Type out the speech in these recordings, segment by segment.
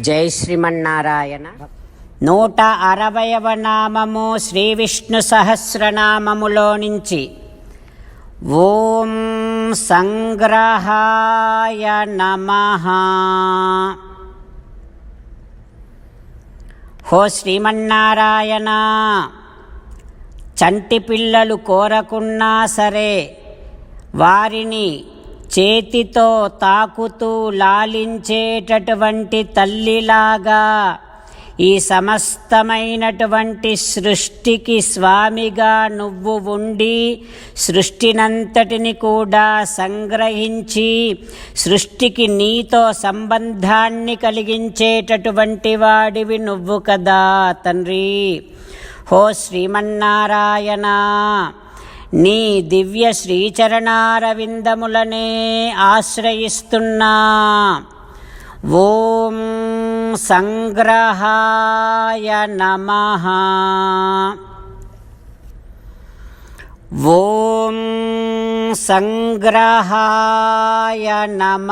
జై శ్రీమన్నారాయణ. నూట అరవయవ నామము శ్రీ విష్ణు సహస్రనామములో నుంచి. ఓం సంగ్రహాయ నమ. హో శ్రీమన్నారాయణ చంటి పిల్లలు కోరకున్నా సరే వారిని చేతితో తాకుతూ లాలించేటటువంటి తల్లిలాగా ఈ సమస్తమైనటువంటి సృష్టికి స్వామిగా నువ్వు ఉండి సృష్టినంతటిని కూడా సంగ్రహించి సృష్టికి నీతో సంబంధాన్ని కలిగించేటటువంటి వాడివి నువ్వు కదా తండ్రి. హో శ్రీమన్నారాయణ. నీ దివ్య శ్రీచరణారవిందములనే ఆశ్రయిస్తున్నా. ఓం సంగ్రహాయ నమ. ఓం సంగ్రహాయ నమ.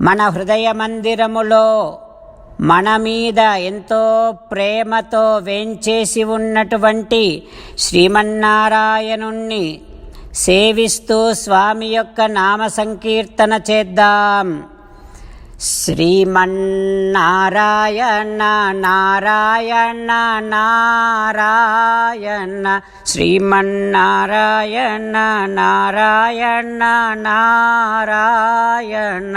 మన హృదయ మందిరములో మన మీద ఎంతో ప్రేమతో వేంచేసి ఉన్నటువంటి శ్రీమన్నారాయణుణ్ణి సేవిస్తూ స్వామి యొక్క నామ సంకీర్తన చేద్దాం. శ్రీమన్నారాయణ నారాయణ నారాయణ శ్రీమన్నారాయణ నారాయణ నారాయణ.